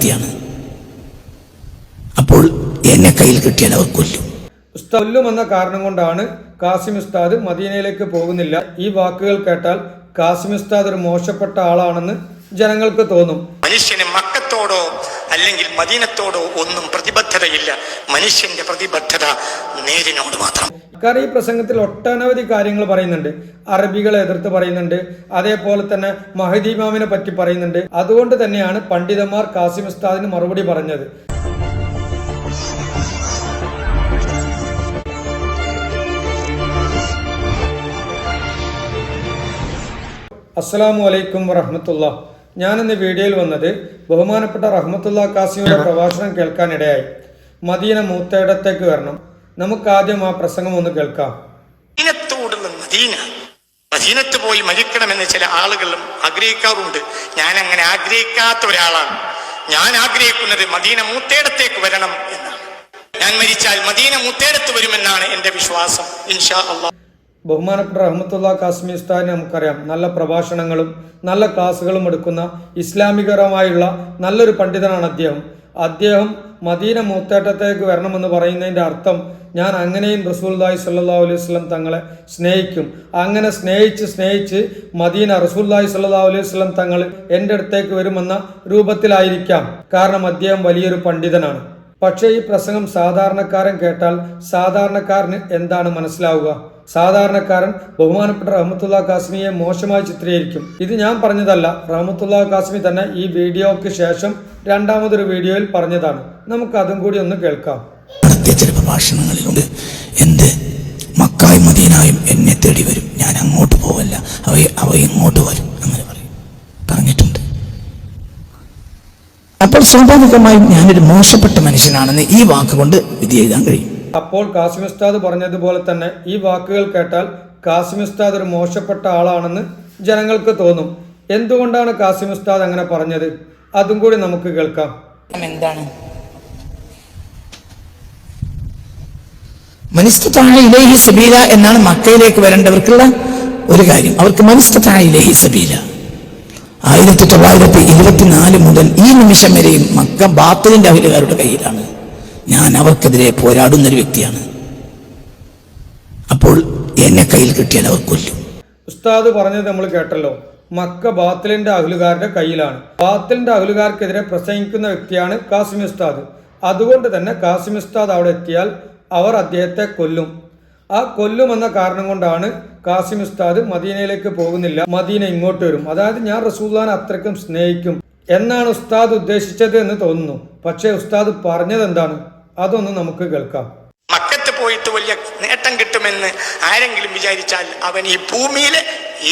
വ്യക്തിയാണ് അപ്പോൾ എന്നെ കയ്യിൽ കിട്ടിയാൽ അവർ കൊല്ലും. കൊല്ലും എന്ന കാരണം കൊണ്ടാണ് കാസിം ഉസ്താദ് മദീനയിലേക്ക് പോകുന്നില്ല. ഈ വാക്കുകൾ കേട്ടാൽ കാസിം ഉസ്താദ് ഒരു മോശപ്പെട്ട ആളാണെന്ന് ജനങ്ങൾക്ക് തോന്നും. മനുഷ്യന് മക്കത്തോടോ അല്ലെങ്കിൽ മദീനത്തോടോ ഒന്നും പ്രതിബദ്ധതയില്ല. മനുഷ്യന്റെ പ്രതിബദ്ധത നേരിനോട് മാത്രം. ഈ പ്രസംഗത്തിൽ ഒട്ടനവധി കാര്യങ്ങൾ പറയുന്നുണ്ട്. അറബികളെ എതിർത്ത് പറയുന്നുണ്ട്. അതേപോലെ തന്നെ മഹദി ഇമാമിനെ പറ്റി പറയുന്നുണ്ട്. അതുകൊണ്ട് തന്നെയാണ് പണ്ഡിതന്മാർ കാസിം ഉസ്താദിന് മറുപടി പറഞ്ഞത്. അസ്സാം വലൈക്കും വറഹമത്തുള്ള ഞാനിന്ന് വീഡിയോയിൽ വന്നത് ബഹുമാനപ്പെട്ട റഹ്മത്തുള്ള കാസിയുടെ പ്രഭാഷണം കേൾക്കാനിടയായി. മദീന മൂത്തയിടത്തേക്ക് വരണം. നമുക്ക് ആദ്യം ആ പ്രസംഗം ഒന്ന് കേൾക്കാം. മദീനത്തോടുള്ള മദീന മദീനത്ത് പോയി മരിക്കണമെന്ന് ചില ആളുകളും ആഗ്രഹിക്കാറുണ്ട്. ഞാൻ അങ്ങനെ ആഗ്രഹിക്കാത്ത ഒരാളാണ്. ഞാൻ ആഗ്രഹിക്കുന്നത് മദീന മൂത്തേടത്തേക്ക് വരണം എന്നാണ്. ഞാൻ മരിച്ചാൽ മദീന മൂത്തേടത്ത് വരുമെന്നാണ് എന്റെ വിശ്വാസം. ഇൻഷാ അള്ളാഹ് ബഹുമാനപ്പെട്ട റഹ്മത്തുള്ള കാശ്മീർ ഉസ്താദിനെ നമുക്കറിയാം. നല്ല പ്രഭാഷണങ്ങളും നല്ല ക്ലാസ്സുകളും എടുക്കുന്ന ഇസ്ലാമികരമായുള്ള നല്ലൊരു പണ്ഡിതനാണ് അദ്ദേഹം. അദ്ദേഹം മദീന മൂത്തേട്ടത്തേക്ക് വരണമെന്ന് പറയുന്നതിന്റെ അർത്ഥം ഞാൻ അങ്ങനെയും റസൂൽദായി സല്ലാ അലൈഹി സ്വലം തങ്ങളെ സ്നേഹിക്കും. അങ്ങനെ സ്നേഹിച്ച് സ്നേഹിച്ച് മദീന റസൂൽദായി സല്ലാ അലൈഹി സ്വലം തങ്ങൾ എന്റെ അടുത്തേക്ക് വരുമെന്ന രൂപത്തിലായിരിക്കാം. കാരണം അദ്ദേഹം വലിയൊരു പണ്ഡിതനാണ്. പക്ഷേ ഈ പ്രസംഗം സാധാരണക്കാരൻ കേട്ടാൽ സാധാരണക്കാരന് എന്താണ് മനസ്സിലാവുക? സാധാരണക്കാരൻ ബഹുമാനപ്പെട്ട റഹ്മത്തുള്ള കാസ്മിയെ മോശമായി ചിത്രീകരിക്കും. ഇത് ഞാൻ പറഞ്ഞതല്ല. റഹ്മത്തുള്ള കാസ്മി തന്നെ ഈ വീഡിയോക്ക് ശേഷം രണ്ടാമതൊരു വീഡിയോയിൽ പറഞ്ഞതാണ്. നമുക്ക് അതും കൂടി ഒന്ന് കേൾക്കാം. പ്രഭാഷണങ്ങളിലുണ്ട്. മദീനായും എന്നെ തേടി വരും. ഞാൻ അങ്ങോട്ട് പോവല്ല. അവ അവ ഇങ്ങോട്ട് വരും അങ്ങനെ പറയും. പറഞ്ഞിട്ടുണ്ട്. അപ്പോൾ സ്വാഭാവികമായും ഞാനൊരു മോശപ്പെട്ട മനുഷ്യനാണെന്ന് ഈ വാക്കുകൊണ്ട് വിധി എഴുതാൻ കഴിയും. അപ്പോൾ കാസിം ഉസ്താദ് പറഞ്ഞതുപോലെ തന്നെ ഈ വാക്കുകൾ കേട്ടാൽ കാസിം ഉസ്താദ് ഒരു മോശപ്പെട്ട ആളാണെന്ന് ജനങ്ങൾക്ക് തോന്നും. എന്തുകൊണ്ടാണ് കാസിം ഉസ്താദ് അങ്ങനെ പറഞ്ഞത്? അതും കൂടി നമുക്ക് കേൾക്കാം. എന്താണ്? മനിസ്തത്തായ ഇലേഹി സബീല എന്നാണ് മക്കയിലേക്ക് വരേണ്ടവർക്കുള്ള ഒരു കാര്യം. അവർക്ക് മനിസ്തത്തായ ഇലേഹി സബീല. ആയിരത്തി തൊള്ളായിരത്തി ഇരുപത്തിനാല് മുതൽ ഈ നിമിഷം വരെയും മക്ക ബാത്തലിന്റെ അഹിലുകാരുടെ കയ്യിലാണ്. ഞാൻ അവർക്കെതിരെ പോരാടുന്ന ഒരു വ്യക്തിയാണ്. അപ്പോൾ എന്നെ കയ്യിൽ കിട്ടിയാൽ അവർ കൊല്ലും. ഉസ്താദ് പറഞ്ഞത് നമ്മൾ കേട്ടല്ലോ. മക്ക ബാത്തിലിന്റെ അഹ്ലുകാരുടെ കയ്യിലാണ്. ബാത്തിലിന്റെ അഹ്ലുകാർക്കെതിരെ പ്രസംഗിക്കുന്ന വ്യക്തിയാണ് കാസിം ഉസ്താദ്. അതുകൊണ്ട് തന്നെ കാസിം ഉസ്താദ് അവിടെ എത്തിയാൽ അവർ അദ്ദേഹത്തെ കൊല്ലും. ആ കൊല്ലുമെന്ന കാരണം കൊണ്ടാണ് കാസിം ഉസ്താദ് മദീനയിലേക്ക് പോകുന്നില്ല. മദീന ഇങ്ങോട്ട് വരും. അതായത് ഞാൻ റസൂല്ലാൻ അത്രയ്ക്കും സ്നേഹിക്കും. എന്നാണ് ഉസ്താദ് ഉദ്ദേശിച്ചത് എന്ന് തോന്നുന്നു. പക്ഷേ ഉസ്താദ് പറഞ്ഞത് എന്താണ്? അതൊന്ന് നമുക്ക് കേൾക്കാം. മക്കത്ത് പോയിട്ട് വലിയ നേട്ടം കിട്ടുമെന്ന് ആരെങ്കിലും വിചാരിച്ചാൽ അവൻ ഈ ഭൂമിയിലെ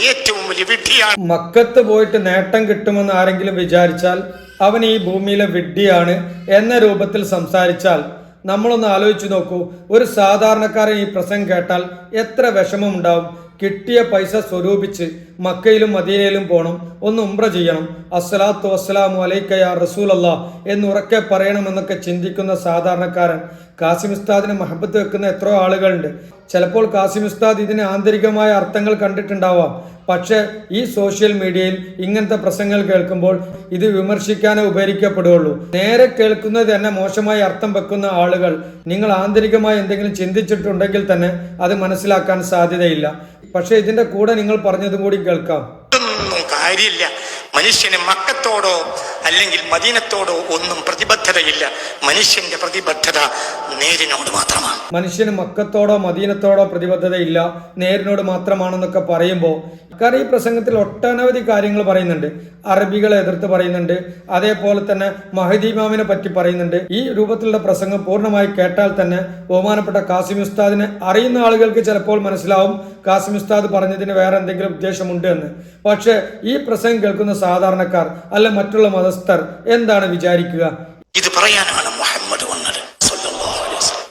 ഏറ്റവും വലിയ വിഡ്ഢിയാണ്. മക്കത്ത് പോയിട്ട് നേട്ടം കിട്ടുമെന്ന് ആരെങ്കിലും വിചാരിച്ചാൽ അവൻ ഈ ഭൂമിയിലെ വിഡ്ഢിയാണ് എന്ന രൂപത്തിൽ സംസാരിച്ചാൽ നമ്മളൊന്ന് ആലോചിച്ചു നോക്കൂ. ഒരു സാധാരണക്കാരൻ ഈ പ്രസംഗം കേട്ടാൽ എത്ര വിഷമമുണ്ടാവും കിട്ടിയ പൈസ സ്വരൂപിച്ച് മക്കയിലും മദീനയിലും പോകണം ഒന്ന് ഉംറ ചെയ്യണം. അസ്സലാത്തു വസ്സലാമു അലൈക്കയാ റസൂലല്ലാ എന്ന് ഉറക്കെ പറയണമെന്നൊക്കെ ചിന്തിക്കുന്ന സാധാരണക്കാരൻ കാസിം ഉസ്താദിന് മഹബത്ത് വെക്കുന്ന എത്രയോ ആളുകളുണ്ട്. ചിലപ്പോൾ കാസിം ഉസ്താദ് ഇതിന് ആന്തരികമായ അർത്ഥങ്ങൾ കണ്ടിട്ടുണ്ടാവാം. പക്ഷേ ഈ സോഷ്യൽ മീഡിയയിൽ ഇങ്ങനത്തെ പ്രസംഗങ്ങൾ കേൾക്കുമ്പോൾ ഇത് വിമർശിക്കാനേ ഉപകരിക്കപ്പെടുകയുള്ളൂ. നേരെ കേൾക്കുന്നത് തന്നെ മോശമായി അർത്ഥം വെക്കുന്ന ആളുകൾ. നിങ്ങൾ ആന്തരികമായി എന്തെങ്കിലും ചിന്തിച്ചിട്ടുണ്ടെങ്കിൽ തന്നെ അത് മനസ്സിലാക്കാൻ സാധ്യതയില്ല. പക്ഷേ ഇതിന്റെ കൂടെ നിങ്ങൾ പറഞ്ഞതും കൂടി കേൾക്കാം. കാര്യമില്ല. മനുഷ്യന് മക്കത്തോടോ അല്ലെങ്കിൽ മദീനത്തോടോ ഒന്നും പ്രതിബദ്ധതയില്ല. മനുഷ്യന്റെ പ്രതിബദ്ധത നേരിനോട് മാത്രമാണ്. മനുഷ്യന് മക്കത്തോടോ മദീനത്തോടോ പ്രതിബദ്ധതയില്ല നേരിനോട് മാത്രമാണെന്നൊക്കെ പറയുമ്പോൾ കാരണം ഈ പ്രസംഗത്തിൽ ഒട്ടനവധി കാര്യങ്ങൾ പറയുന്നുണ്ട്. അറബികളെ എതിർത്ത് പറയുന്നുണ്ട്. അതേപോലെ തന്നെ മഹദീമാമിനെ പറ്റി പറയുന്നുണ്ട്. ഈ രൂപത്തിലുള്ള പ്രസംഗം പൂർണമായി കേട്ടാൽ തന്നെ ബഹുമാനപ്പെട്ട കാസിം ഉസ്താദിനെ അറിയുന്ന ആളുകൾക്ക് ചിലപ്പോൾ മനസ്സിലാവും കാസിം ഉസ്താദ് പറഞ്ഞതിന് വേറെ എന്തെങ്കിലും ഉദ്ദേശമുണ്ട് എന്ന്. പക്ഷേ ഈ പ്രസംഗം കേൾക്കുന്ന സാധാരണക്കാർ അല്ല മറ്റുള്ള മതസ്ഥർ എന്താണ് വിചാരിക്കുക ഇത് പറയാനാണ് മുഹമ്മദ് വന്നത്.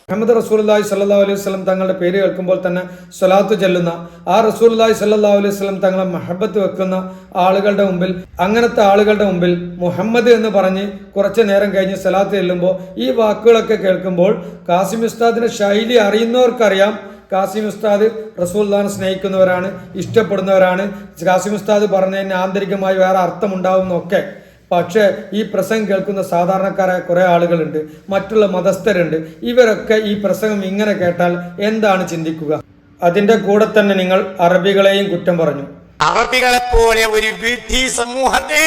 മുഹമ്മദ് റസൂലി സല്ലാ അലൈഹി വസ്ലം തങ്ങളുടെ പേര് കേൾക്കുമ്പോൾ തന്നെ സ്വലാത്ത് ചെല്ലുന്ന ആ റസൂലി സല്ലാ അലൈഹി വസ്ലം തങ്ങളെ മഹബത്ത് വെക്കുന്ന ആളുകളുടെ മുമ്പിൽ അങ്ങനത്തെ ആളുകളുടെ മുമ്പിൽ മുഹമ്മദ് എന്ന് പറഞ്ഞ് കുറച്ച് നേരം കഴിഞ്ഞ് സ്വലാത്ത് ചെല്ലുമ്പോൾ ഈ വാക്കുകളൊക്കെ കേൾക്കുമ്പോൾ കാസിം ഉസ്താദിന്റെ ശൈലി അറിയുന്നവർക്കറിയാം. കാസിം ഉസ്താദ് റസൂൽദാനെ സ്നേഹിക്കുന്നവരാണ് ഇഷ്ടപ്പെടുന്നവരാണ്. കാസിം ഉസ്താദ് പറഞ്ഞതിന് ആന്തരികമായി വേറെ അർത്ഥമുണ്ടാവുന്നൊക്കെ പക്ഷേ ഈ പ്രസംഗം കേൾക്കുന്ന സാധാരണക്കാരായ കുറെ ആളുകളുണ്ട് മറ്റുള്ള മതസ്ഥരുണ്ട്. ഇവരൊക്കെ ഈ പ്രസംഗം ഇങ്ങനെ കേട്ടാൽ എന്താണ് ചിന്തിക്കുക? അതിന്റെ കൂടെ തന്നെ നിങ്ങൾ അറബികളെയും കുറ്റം പറഞ്ഞു. അറബികളെ പോലെ ഒരു വിഡ്ഢി സമൂഹത്തെ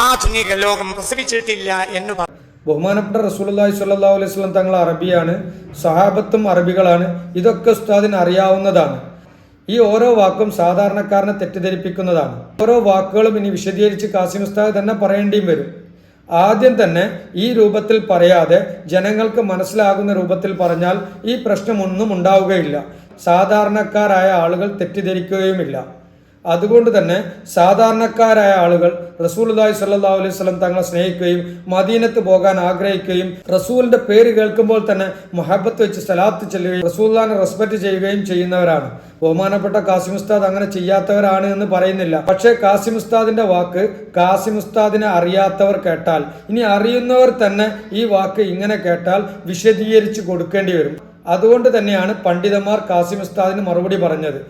ആധുനിക ലോകം പ്രസവിച്ചിട്ടില്ല എന്ന് പറഞ്ഞു ബഹുമാനപ്പെട്ട റസൂലുള്ളാഹി സ്വല്ലല്ലാഹു അലൈഹി വസല്ലം തങ്ങൾ അറബിയാണ് സഹാബത്തും അറബികളാണ്. ഇതൊക്കെ ഉസ്താദിന് അറിയാവുന്നതാണ്. ഈ ഓരോ വാക്കും സാധാരണക്കാരനെ തെറ്റിദ്ധരിപ്പിക്കുന്നതാണ്. ഓരോ വാക്കുകളും ഇനി വിശദീകരിച്ച് കാസിം ഉസ്താദ് തന്നെ പറയേണ്ടിയും വരും. ആദ്യം തന്നെ ഈ രൂപത്തിൽ പറയാതെ ജനങ്ങൾക്ക് മനസ്സിലാകുന്ന രൂപത്തിൽ പറഞ്ഞാൽ ഈ പ്രശ്നമൊന്നും ഉണ്ടാവുകയില്ല. സാധാരണക്കാരായ ആളുകൾ തെറ്റിദ്ധരിക്കുകയുമില്ല. അതുകൊണ്ട് തന്നെ സാധാരണക്കാരായ ആളുകൾ റസൂൽദായ് സല്ലാ അലൈഹി സ്വലം തങ്ങളെ സ്നേഹിക്കുകയും മദീനത്ത് പോകാൻ ആഗ്രഹിക്കുകയും റസൂലിന്റെ പേര് കേൾക്കുമ്പോൾ തന്നെ മൊഹബത്ത് വെച്ച് സലാത്ത് ചെല്ലുകയും റസൂല്ലാനെ റെസ്പെക്ട് ചെയ്യുകയും ചെയ്യുന്നവരാണ്. ബഹുമാനപ്പെട്ട കാസിം ഉസ്താദ് അങ്ങനെ ചെയ്യാത്തവരാണ് എന്ന് പറയുന്നില്ല. പക്ഷേ കാസിം ഉസ്താദിന്റെ വാക്ക് കാസിം ഉസ്താദിനെ അറിയാത്തവർ കേട്ടാൽ ഇനി അറിയുന്നവർ തന്നെ ഈ വാക്ക് ഇങ്ങനെ കേട്ടാൽ വിശദീകരിച്ചു കൊടുക്കേണ്ടി വരും. അതുകൊണ്ട് തന്നെയാണ് പണ്ഡിതന്മാർ കാസിം ഉസ്താദിന് മറുപടി പറഞ്ഞത്.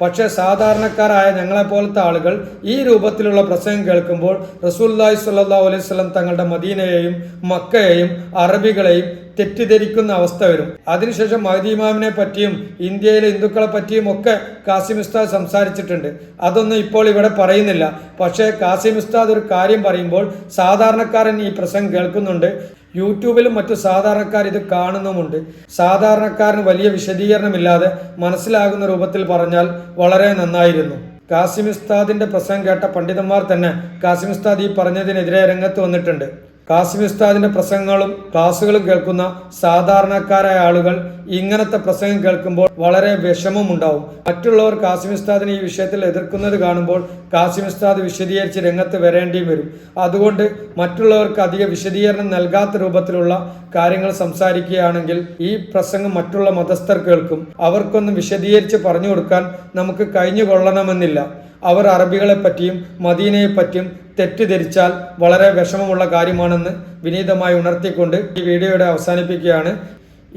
പക്ഷേ സാധാരണക്കാരായ ഞങ്ങളെപ്പോലത്തെ ആളുകൾ ഈ രൂപത്തിലുള്ള പ്രസംഗം കേൾക്കുമ്പോൾ റസൂല്ലായി സല്ലാ അലൈഹി സ്വലം തങ്ങളുടെ മദീനയെയും മക്കയെയും അറബികളെയും തെറ്റിദ്ധരിക്കുന്ന അവസ്ഥ വരും. അതിനുശേഷം മഹദി ഇമാമിനെ പറ്റിയും ഇന്ത്യയിലെ ഹിന്ദുക്കളെ പറ്റിയും ഒക്കെ കാസിം ഉസ്താദ് സംസാരിച്ചിട്ടുണ്ട്. അതൊന്നും ഇപ്പോൾ ഇവിടെ പറയുന്നില്ല. പക്ഷേ കാസിം ഉസ്താദ് ഒരു കാര്യം പറയുമ്പോൾ സാധാരണക്കാരൻ ഈ പ്രസംഗം കേൾക്കുന്നുണ്ട്. യൂട്യൂബിലും മറ്റു സാധാരണക്കാർ ഇത് കാണുന്നുമുണ്ട്. സാധാരണക്കാരന് വലിയ വിശദീകരണമില്ലാതെ മനസ്സിലാകുന്ന രൂപത്തിൽ പറഞ്ഞാൽ വളരെ നന്നായിരുന്നു. കാസിം ഉസ്താദിന്റെ പ്രസംഗം കേട്ട പണ്ഡിതന്മാർ തന്നെ കാസിം ഉസ്താദ് ഈ പറഞ്ഞതിനെതിരെ രംഗത്ത് വന്നിട്ടുണ്ട്. കാസിം ഉസ്താദിന്റെ പ്രസംഗങ്ങളും ക്ലാസ്സുകളും കേൾക്കുന്ന സാധാരണക്കാരായ ആളുകൾ ഇങ്ങനത്തെ പ്രസംഗം കേൾക്കുമ്പോൾ വളരെ വിഷമമുണ്ടാവും മറ്റുള്ളവർ കാസിം ഉസ്താദിനെ ഈ വിഷയത്തിൽ എതിർക്കുന്നത് കാണുമ്പോൾ കാസിം ഉസ്താദ് വിശദീകരിച്ച് രംഗത്ത് വരേണ്ടിയും വരും. അതുകൊണ്ട് മറ്റുള്ളവർക്ക് അധിക വിശദീകരണം നൽകാത്ത രൂപത്തിലുള്ള കാര്യങ്ങൾ സംസാരിക്കുകയാണെങ്കിൽ ഈ പ്രസംഗം മറ്റുള്ള മതസ്ഥർ കേൾക്കും. അവർക്കൊന്നും വിശദീകരിച്ച് പറഞ്ഞു കൊടുക്കാൻ നമുക്ക് കഴിഞ്ഞു കൊള്ളണമെന്നില്ല അവർ അറബികളെ പറ്റിയും മദീനയെ പറ്റിയും തെറ്റിദ്ധരിച്ചാൽ വളരെ വിഷമമുള്ള കാര്യമാണെന്ന് വിനീതമായി ഉണർത്തിക്കൊണ്ട് ഈ വീഡിയോയുടെ അവസാനിപ്പിക്കുകയാണ്.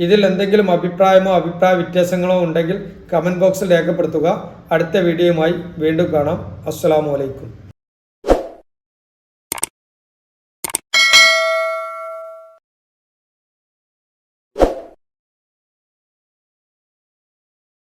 ഇതിൽ എന്തെങ്കിലും അഭിപ്രായമോ അഭിപ്രായ വ്യത്യാസങ്ങളോ ഉണ്ടെങ്കിൽ കമന്റ് ബോക്സിൽ രേഖപ്പെടുത്തുക. അടുത്ത വീഡിയോയുമായി വീണ്ടും കാണാം. അസ്സലാമു അലൈക്കും.